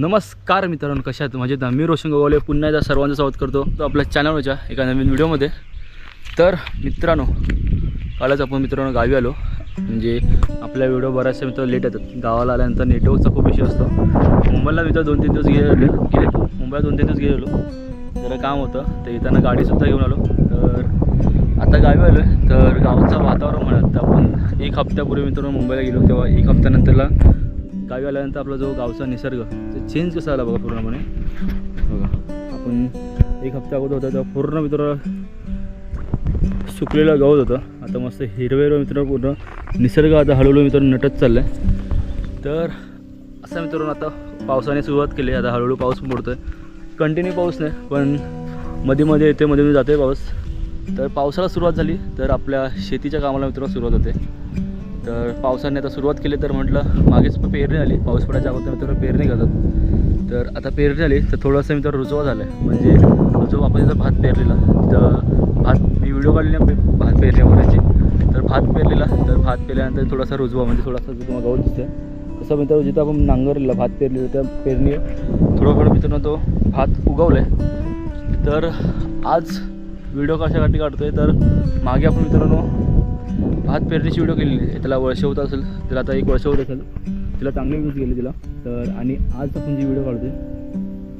नमस्कार मित्रांनो कशा आहेत? म्हणजे मी रोशन गोगावले पुन्हा एकदा सर्वांचं स्वागत करतो तो आपल्या चॅनलवरच्या एका नवीन व्हिडिओमध्ये. तर मित्रांनो कालच आपण मित्रांनो गावी आलो. म्हणजे आपल्या व्हिडिओ बऱ्याचशा मित्र लेट येतात. गावाला आल्यानंतर नेटवर्कचा खूप इश्यू असतो. मुंबईला मित्र दोन तीन दिवस गेले गेले. मुंबईला दोन तीन दिवस गेलेलो. जरा काम होतं. तर येताना गाडीसुद्धा घेऊन आलो. तर आता गावी आलो आहे तर गावाचं वातावरण म्हणत तर आपण एक हप्त्यापूर्वी मित्रांनो मुंबईला गेलो. तेव्हा एक हप्त्यानंतरला गावी आल्यानंतर आपला जो गावचा निसर्ग चेंज कसा आला बघा पूर्णपणे? बघा आपण एक हप्ता अगोदर होता तेव्हा पूर्ण मित्र सुकलेलं गवत होतं. आता मस्त हिरवे हिरवे मित्र पूर्ण निसर्ग आता हळूहळू मित्र नटत चाललं आहे तर असं मित्रांनो आता पावसाने सुरुवात केली. आता हळूहळू पाऊस पडतो आहे कंटिन्यू पाऊस नाही पण मध्ये मध्ये येते मध्ये मध्ये जाते पाऊस. तर पावसाला सुरुवात झाली तर आपल्या शेतीच्या कामाला मित्रांनो सुरुवात होते. तर पावसाने आता सुरुवात केली तर म्हटलं मागेच पण पेरणी आली पाऊस पडायच्या अगोदर मित्रांनो पेरणी करतात तर आता पेरणी आली तर थोडंसं मित्र रुजवा झालं. आहे म्हणजे रुजवा आपण जर भात पेरलेला तर भात मी व्हिडिओ काढलेला पे- भात पेरणी तर भात पेरलेला तर भात पेरल्यानंतर थोडासा रुजवा म्हणजे थोडासा जो तुम्हाला गवत दिसतोय तसं मित्रांनो जिथं आपण नांगरलेला भात पेरलेला त्या पेरणी थोडं मित्रांनो तो भात उगवला आहे तर आज व्हिडिओ कशासाठी काढतो आहे तर मागे आपण मित्रांनो भात पेरणीची व्हिडिओ केलेली आहे. त्याला वर्ष होत असेल त्याला आता एक वर्ष होत असेल. तिला चांगली व्ह्यूज गेले तिला. तर आणि आज आपण जी व्हिडिओ काढतोय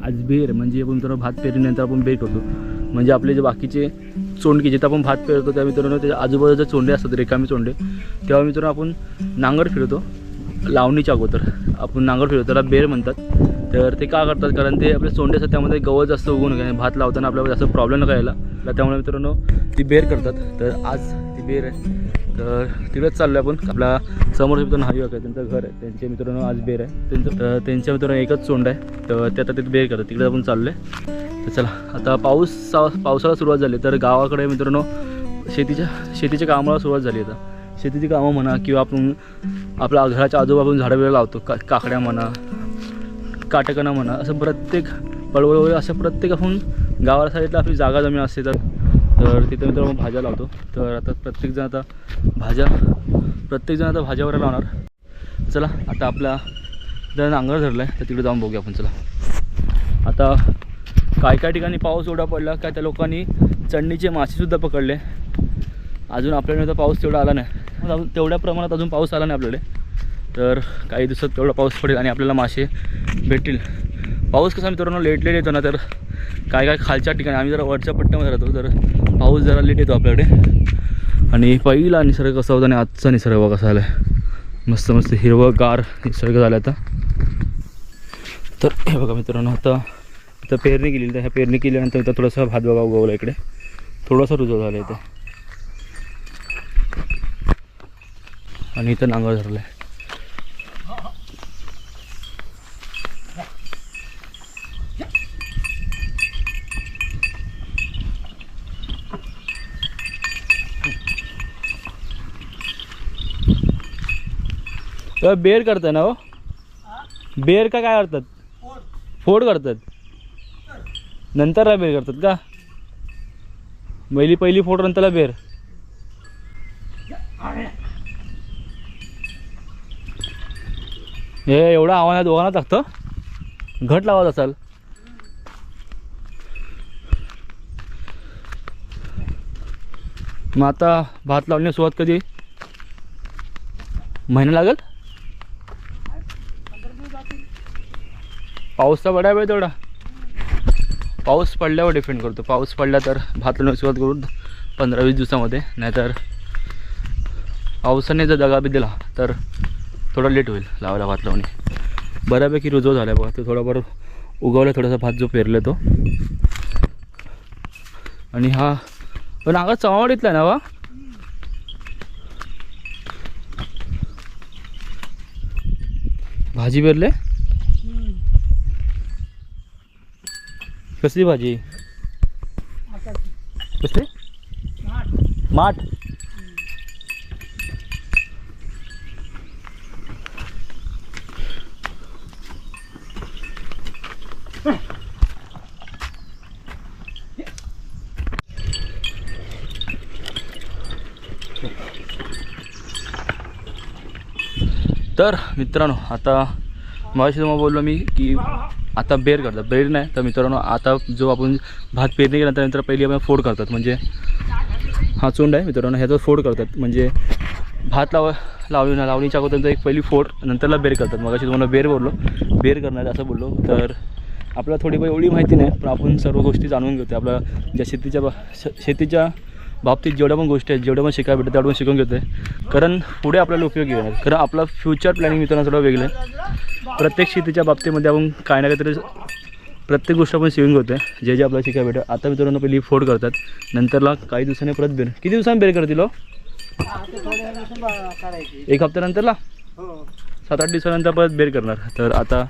आज बेर म्हणजे आपण मित्रांनो भात पेरणीनंतर आपण बेर करतो. म्हणजे आपले जे बाकीचे चोंडके जिथं आपण भात पेरतो त्या मित्रांनो त्याच्या आजूबाजूचे चोंडे असतात रिकामी चोंडे. तेव्हा मित्रांनो आपण नांगर फिरवतो लावणीच्या अगोदर. आपण नांगर फिरवतो त्याला बेर म्हणतात. तर ते का करतात? कारण ते आपले चोंडे असतात त्यामध्ये गवत जास्त उगवून भात लावताना आपल्याला जास्त प्रॉब्लेम नका यायला तर त्यामुळे मित्रांनो ती बेर करतात. तर आज ती बेर आहे. तर तिकडेच चाललो आहे आपण. आपला समोर मित्रांनो हा आहे. त्यांचं घर आहे. त्यांच्या मित्रांनो आज बेर आहे. त्यांचं तर त्यांच्या मित्रांनो एकच चोंड आहे. तर ते आता तिथे बेर करतात. तिकडे आपण चाललो आहे तर चला आता पाऊस पावसाला सुरुवात झाली. तर गावाकडे मित्रांनो शेतीच्या शेतीच्या कामाला सुरुवात झाली आता. शेतीची कामं म्हणा किंवा आपण आपल्या घराच्या आजोबा आपण झाडं वेळ लावतो. का काकड्या म्हणा काटकणा म्हणा असं प्रत्येक पळवळ वगैरे असं प्रत्येक आपण गावाला साईडला आपली जागा जमीन असते. तर तर तिथे मित्र मग भाज्या लावतो. तर आता प्रत्येकजण आता भाज्या प्रत्येकजण आता भाज्यावर लावणार. चला आता आपला जर नांगर धरलं आहे तर तिकडे जाऊन बघूया आपण चला. आता काय काय ठिकाणी पाऊस एवढा पडला काय त्या लोकांनी चढणीचे मासेसुद्धा पकडले. अजून आपल्याकडे तर पाऊस तेवढा आला नाही. तेवढ्या प्रमाणात अजून पाऊस आला नाही आपल्याकडे. तर काही दिवसात तेवढा पाऊस पडेल आणि आपल्याला मासे भेटतील. पाऊस कसा मित्रांनो? लेट लेट येतो ना तर काय काय खालच्या ठिकाणी आम्ही जरा वरच्या पट्ट्यामध्ये राहतो तर पाऊस जरा लेट येतो आपल्याकडे. आणि पहिला निसर्ग कसा होता आणि आजचा निसर्ग बघा कसा आला आहे मस्त मस्त हिरवगार निसर्ग झाला आता. तर हे बघा मित्रांनो आता इथं पेरणी केली तर ह्या पेरणी केल्यानंतर इथं थोडासा भात बघा उगवला इकडे. थोडासा रुजव झाला इथं. आणि इथं नांगर धरलं आहे तेव्हा बेर करताय ना हो? बेर का काय करतात? फोड. करतात? नंतर बेर करतात का? पहिली पहिली फोड नंतरला बेर हे एवढं आव्हानात दोघांना लागतं. घट लावत असाल. मग आता भात लावण्यास सुरुवात कधी? महिना लागेल? पाऊसचा बडा वेळ तेवढा. पाऊस पडल्यावर डिपेंड करतो. पाऊस पडला तर भात लावण्यास सुरुवात करून पंधरा वीस दिवसामध्ये. नाहीतर पावसाने जर दगा बी दिला तर थोडा लेट होईल लावायला भात लावणे. बऱ्यापैकी रुजव झाला आहे बघा. तो थोडाफार उगवला थोडासा भात जो पेरला तो. आणि हा पण आगा चवाडीतला ना वा भाजी पेरले? कसली भाजी? कसली? माठ. तर मित्रांनो आता मगाशी तुम्हाला बोललो मी की आता बेर करतात. बेर नाही तर मित्रांनो आता जो आपण भात पेरणी केल्यानंतर नंतर पहिली आपण फोड करतात. म्हणजे हा चोंड आहे मित्रांनो ह्याचा फोड करतात. म्हणजे भात लाव लावली ना लावणीच्या अगोदर एक पहिली फोड नंतरला बेर करतात. मग तुम्हाला बेर बोललो. बेर करणार असं बोललो. तर आपल्याला थोडी काही एवढी माहिती नाही पण आपण सर्व गोष्टी जाणून घेतो आपल्या ज्या शेतीच्या बा शेतीच्या बाबतीत जेवढ्या पण गोष्टी आहेत जेवढ्या पण शिकायला भेटतं तेवढं पण शिकून घेतो आहे कारण पुढे आपल्याला उपयोगी येणार. कारण आपला फ्युचर प्लॅनिंग मित्रांना थोडं वेगळं आहे. प्रत्येक शेतीच्या बाबतीमध्ये आपण काय ना काहीतरी प्रत्येक गोष्ट आपण शिवून घेतो आहे जे जे आपल्याला शिकायला भेटतं. आता मित्रांनो पहिली फोड करतात. नंतरला काही दिवसांनी परत बेर किती दिवसांनी बेर करतील हो? एक हप्त्यानंतरला सात आठ दिवसानंतर परत बेर करणार. तर आता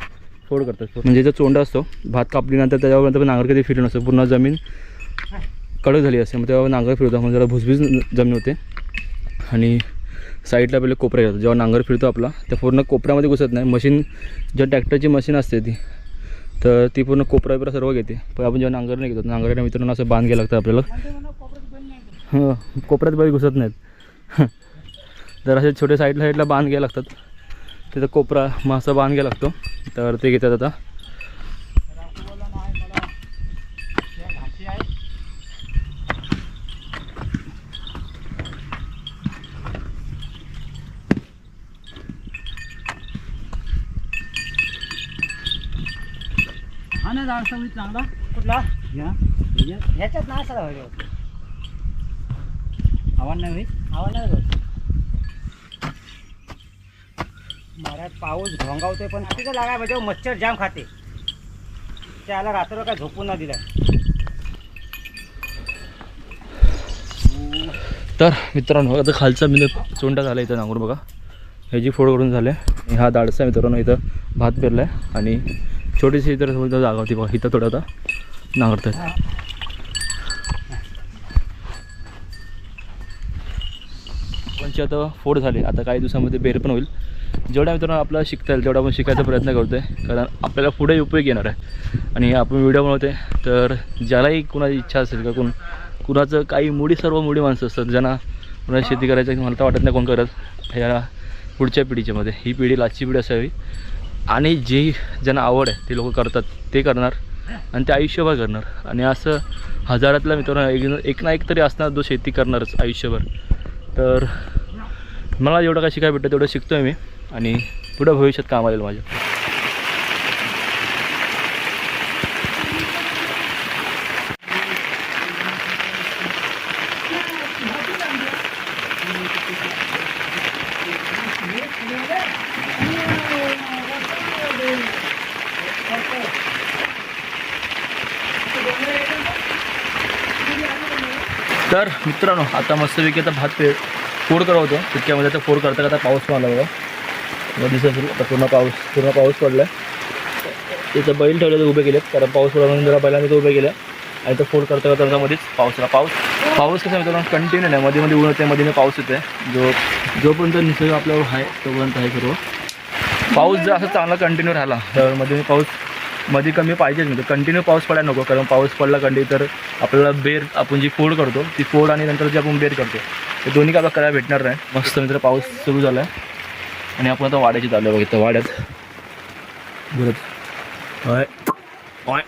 फोड करतात. म्हणजे जो चोंडा असतो भात कापल्यानंतर त्याच्यावर पण नांगर कधी फिरून असतो पूर्ण जमीन कडक झाली असते. मग तेव्हा नांगर फिरवतो मग जरा भुसभुस जमीन होते. आणि साईडला पहिले कोपरा घेतो जेव्हा नांगर फिरतो आपला त्या पूर्ण कोपऱ्यामध्ये घुसत नाही. मशीन जेव्हा ट्रॅक्टरची मशीन असते ती तर ती पूर्ण कोपरा बिपरा सर्व घेते. पण आपण जेव्हा नांगर नाही घेतो नांगरच्या मित्रांनो असं बांध घ्यायला लागतं आपल्याला. हां कोपऱ्यात बाई घुसत नाहीत. तर असे छोटे साईडला साईडला बांध घ्यायला लागतात. तिथं कोपरा मग बांध घ्यायला लागतो. तर ते घेतात आता हा ना झाड सवयी चांगला? कुठला? ह्याच्यात नाही सर हवे आव्हान नाही होईल आवाज नाही होत. महाराज पाऊस घोंगावतोय पण तिथं लागाय म्हणजे मच्छर जाम खाते. त्याला रात्र काय झोपून नाही दिलं. तर मित्रांनो आता खालचा बिंदू चोंडा झाला इथं नांगूर बघा. ह्याची फोड करून झाले आणि हा दाडसा मित्रांनो इथं भात पेरला आहे आणि छोटीशी इतर समजा जागा होती बघा इथं थोडं आता नांगरतात म्हणजे आता फोड झाले आता काही दिवसामध्ये बेर पण होईल. जेवढ्या मित्रांनो आपल्याला शिकता येईल तेवढा आपण शिकायचा प्रयत्न करतो आहे कारण आपल्याला पुढे उपयोग येणार आहे. आणि आपण व्हिडिओ बनवते तर ज्यालाही कुणाची इच्छा असेल का कोण कुणाचं काही मुडी सर्व मुडी माणसं असतात ज्यांना कुणाला शेती करायचं मला तर वाटत नाही कोण करत ह्या पुढच्या पिढीच्यामध्ये. ही पिढी लाचची पिढी असावी. आणि जे ज्यांना आवड आहे ते लोक करतात ते करणार आणि ते आयुष्यभर करणार. आणि असं हजारातल्या मित्रांनो एक एक ना एक तरी असणार जो शेती करणारच आयुष्यभर. तर मला जेवढं काय शिकायला भेटतं तेवढं शिकतो आहे मी. आणि पुढं भविष्यात काम आलेलं माझ्या. तर मित्रांनो आता मस्तपैकी आता भात पे फोड करत होतो तितक्यामध्ये आता फोड करता करता पाऊस पण आला बघा दिसत आता पूर्ण पाऊस पूर्ण पाऊस पडला आहे तिथं बैल ठेवले उभे केले कारण पाऊस पडला म्हणून जरा बैलांनी ते उभे केले आणि तो फोड करता करता मध्येच पाऊस आला. पाऊस पाऊस कसा मित्रांनो कंटिन्यू नाही. मध्ये मध्ये ऊन होते मध्ये पाऊस येते जो जोपर्यंत निसर्ग आपल्यावर आहे तोपर्यंत आहे सर्व. पाऊस जर असं चांगला कंटिन्यू राहिला तर मध्ये पाऊस मध्ये कमी पाहिजेच म्हणजे कंटिन्यू पाऊस पडायला नको कारण पाऊस पडला कंटिन्यू तर आपल्याला बेर आपण जी फोड करतो ती फोड आणि नंतर जी आपण बेर करतो ते दोन्ही काय करायला भेटणार नाही. मस्त मित्र पाऊस सुरू झाला आहे आणि आपण आता वाड्याची चालू आहे बघितलं वाड्यात. बरं. होय. होय.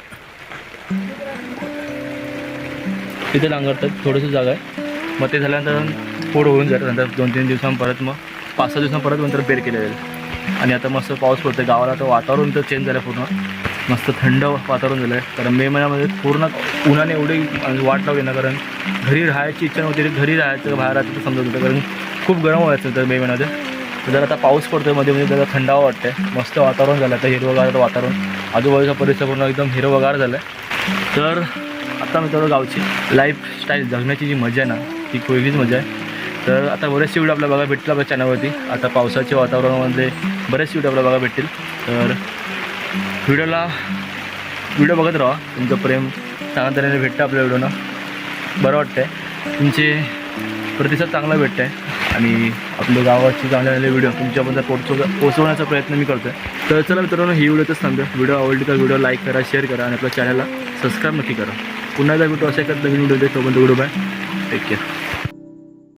तिथे नांगरतात थोडंसं जागा आहे. मग ते झाल्यानंतर फोड होऊन जातं नंतर दोन तीन दिवसां परत मग पाच सहा दिवसां परत नंतर बेर केले जाईल आणि आता मस्त पाऊस पडतो गावाला तर वातावरण तर चेंज झालं पूर्ण. मस्त थंड वातावरण झालं आहे कारण मे महिन्यामध्ये पूर्ण उन्हाने एवढी वाट लावली ना कारण घरी राहायची इच्छा नव्हती तरी घरी राहायचं बाहेर राहायचं तर समजत होतं. कारण खूप गरम व्हायचं तर मे महिन्यामध्ये. तर जर आता पाऊस पडतो मध्ये मध्ये त्याला थंडावा वाटतंय. मस्त वातावरण झालं आता हिरवगार वातावरण. आजूबाजूचा परिसर पूर्ण एकदम हिरवगार झालं आहे तर आता मित्रांनो गावची लाईफस्टाईल जगण्याची जी मजा आहे ना ती वेगळीच मजा आहे. तर आता बरेचसे व्हिडिओ आपल्याला बघा भेटतील आपल्या चॅनलवरती आता पावसाच्या वातावरणामध्ये बरेचसे व्हिडिओ आपल्याला बघा भेटतील. तर व्हिडिओला व्हिडिओ बघत राहा. तुमचं प्रेम चांगल्या तऱ्हेने भेटतं आपल्या व्हिडिओनं. बरं वाटतं आहे तुमचे प्रतिसाद चांगला भेटतं आहे आणि आपल्या गावाचे चांगले चांगले व्हिडिओ तुमच्यापर्यंत पोहोचव पोचवण्याचा प्रयत्न मी करतो आहे तर चला मित्रांनो ही व्हिडिओच थांबतो व्हिडिओ आवडली तर व्हिडिओ लाईक करा शेअर करा आणि आपल्या चॅनलला सबस्क्राईब नक्की करा. पुन्हा एकदा भेटू अशा एखाद्या नवीन व्हिडिओ तोपर्यंत व्हिडिओ बाय. Take care